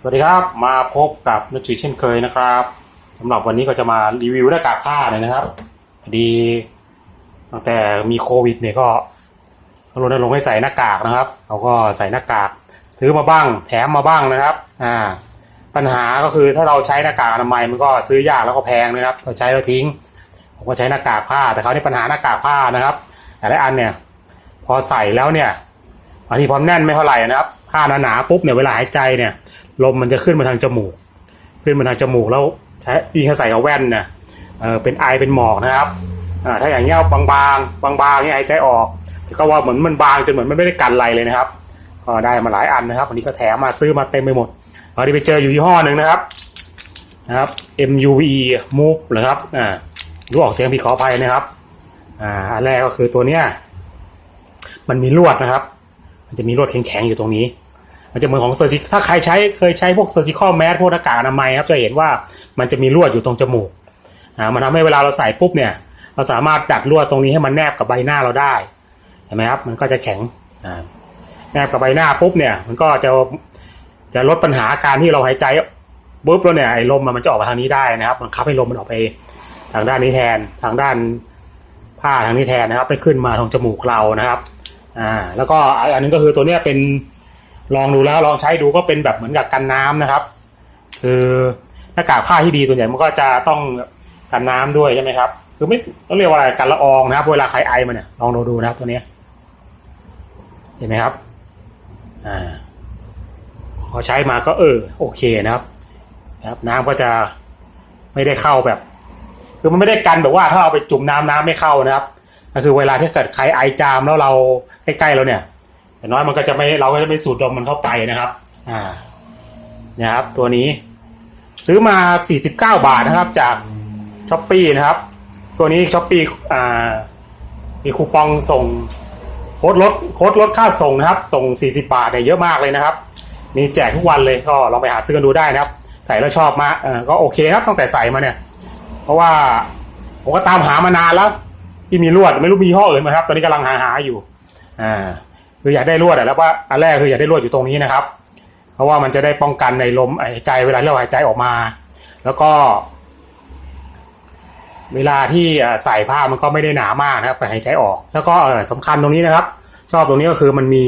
สวัสดีครับ มาพบกับนักจีเช่นเคยนะครับสำหรับวันนี้ก็จะมารีวิวหน้ากากผ้าเลยนะครับพอดีตั้งแต่มีโควิดเนี่ยก็รณรงค์ให้ใส่หน้ากากนะครับเราก็ใส่หน้ากากซื้อมาบ้าง แถมมาบ้างนะครับอ่าปัญหาก็คือถ้าเราใช้หน้ากากอนามัยมันก็ซื้อยากแล้วก็แพงนะครับเราใช้แล้วทิ้งผมก็ใช้หน้ากากผ้า แต่เขาวนี่ปัญหาหน้ากากผ้านะครับแต่ละอันเนี่ยพอใส่แล้วเนี่ยบางทีความแน่นไม่เท่าไหร่นะครับผ้าหนาๆปุ๊บเนี่ยเวลาหายใจเนี่ย ลมมันจะขึ้นมาทางจมูก ขึ้นมาทางจมูกแล้วใช้ยิงถ้าใส่กับแว่นนี่ยเออเป็นไอเป็นหมอกนะครับอ่าถ้าอย่างเงี้ยบางๆบางๆเนี่ยหายใจออกก็ว่าเหมือนมันบางจนเหมือนมันไม่ได้กันอะไรเลยนะครับก็ได้มาหลายอันนะครับวันนี้ก็แถมมาซื้อมาเต็มไปหมดพอดีไปเจออยู่ยี่ห้อหนึ่งนะครับนะครับ MUVE Move นะครับอ่ารู้ออกเสียงผิดขออภัยนะครับอ่าอันแรกก็คือตัวเนี้ยมันมีลวดนะครับ มันจะมีลวดแข็งๆอยู่ตรงนี้ มันจะเหมือนของเซอร์จิถ้าใครใช้เคยใช้พวกเซอร์จิคอลแมสพวกหน้ากากอนามัยครับจะเห็นว่ามันจะมีลวดอยู่ตรงจมูกอ่ามันทำให้เวลาเราใส่ปุ๊บเนี่ย เราสามารถดัดลวดตรงนี้ให้มันแนบกับใบหน้าเราได้เห็นไหมครับ มันก็จะแข็งอ่าแนบกับใบหน้าปุ๊บเนี่ย มันก็จะจะลดปัญหาการที่เราหายใจปุ๊บแล้วเนี่ยไอ้ลมมันจะออกมาทางนี้ได้นะครับบังคับให้ลมมันออกไปทางด้านนี้แทนทางด้านผ้าทางนี้แทนนะครับไม่ขึ้นมาทางจมูกเรานะครับอ่าแล้วก็อันนึงก็คือตัวเนี้ยเป็น ลองดูแล้วลองใช้ดูก็เป็นแบบเหมือนกับกันน้ำนะครับ คือหน้ากากผ้าที่ดีส่วนใหญ่มันก็จะต้องกันน้ำด้วยใช่ไหมครับ คือไม่ต้องเรียกว่าอะไรกันละอองนะครับ เวลาใครไอมาเนี่ยลองดูดูนะครับตัวนี้เห็นไหมครับอ่าพอใช้มาก็เออโอเคนะครับนะครับ น้ำก็จะไม่ได้เข้าแบบ คือมันไม่ได้กันแบบว่าถ้าเราไปจุ่มน้ำน้ำไม่เข้านะครับก็คือเวลาที่เกิดใครไอจามแล้วเราใกล้ๆเราเนี่ย แต่น้อยมันก็จะไม่เราก็จะไม่สูดดมมันเข้าไปนะครับ อ่าเนี่ยครับ ตัวนี้ ซื้อมา 49 บาทนะครับ จากช้อปปีนะครับตัวนี้ช้อปปีอ่ามีคูปองส่งโค้ดลดโค้ดลดค่าส่งนะครับ ส่ง 40 บาทเนี่ยเยอะมากเลยนะครับ มีแจกทุกวันเลยก็ลองไปหาซื้อกันดูได้นะครับ ใส่แล้วชอบมาเออก็โอเคครับตั้งแต่ใส่มาเนี่ย เพราะว่าผมก็ตามหามานานแล้ว ที่มีลวดไม่รู้มีห้ออื่นไหมครับ ตอนนี้กำลังหาหาอยู่ อ่า คืออยากได้ลวดอะแล้วว่าอันแรกคืออยากได้ลวดอยู่ตรงนี้นะครับ เพราะว่ามันจะได้ป้องกันในลมหายใจเวลาเราหายใจออกมา แล้วก็ เวลาที่ใส่ผ้ามันก็ไม่ได้หนามากนะครับหายใจออก แล้วก็เอ่อสำคัญตรงนี้นะครับ ชอบตรงนี้ก็คือมันมี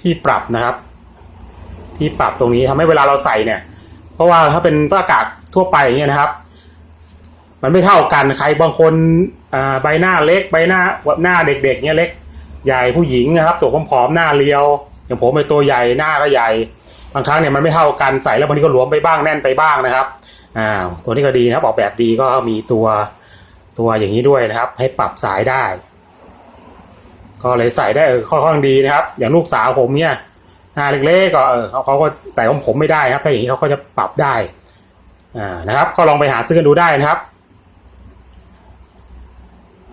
ที่ปรับนะครับ ที่ปรับตรงนี้ทำให้เวลาเราใส่เนี่ย เพราะว่าถ้าเป็นผ้าอากาศทั่วไปอย่างเงี้ยนะครับ มันไม่เท่ากันใครบางคนใบหน้าเล็กใบหน้าหน้าเด็กๆเนี่ยเล็ก ใหญ่ผู้หญิงนะครับ ตัวผอมๆหน้าเรียว อย่างผมเป็นตัวใหญ่หน้าก็ใหญ่ บางครั้งเนี่ยมันไม่เท่ากันใส่แล้วบางทีก็หลวมไปบ้างแน่นไปบ้างนะครับอ่าตัวนี้ก็ดีนะครับออกแบบดีก็มีตัวตัวอย่างนี้ด้วยนะครับ ให้ปรับสายได้ ก็เลยใส่ได้ค่อนข้างดีนะครับ อย่างลูกสาวผมเนี่ยหน้าเล็กๆก็เออเขาเขาก็ใส่ของผมไม่ได้นะครับถ้าอย่างนี้เขาก็จะปรับได้อ่านะครับ ก็ลองไปหาซื้อกันดูได้นะครับ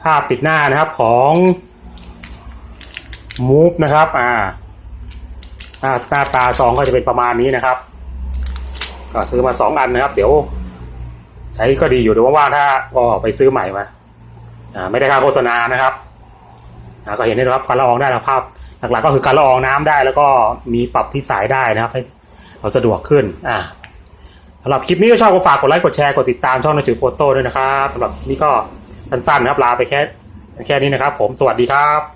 ภาพปิดหน้านะครับของ มูฟนะครับอ่าหน้าหน้าตาซองก็จะเป็นประมาณนี้นะครับ ก็ซื้อมาสองอันนะครับ เดี๋ยว ใช้ก็ดีอยู่เดี๋ยวว่างๆถ้าก็ไปซื้อใหม่มาอ่าไม่ได้ค่าโฆษณานะครับอ่าก็เห็นได้นะครับการละอองได้แล้วภาพหลักๆก็คือการละอองน้ำได้ แล้วก็มีปรับที่สายได้นะครับ ให้เราสะดวกขึ้นอ่าสำหรับคลิปนี้ก็ชอบก็ฝากกดไลค์กดแชร์กดติดตามช่องนจือโฟโต้ด้วยนะครับสำหรับคลิปนี้ก็สั้นๆนะครับลาไปแค่แค่นี้นะครับ ผมสวัสดีครับ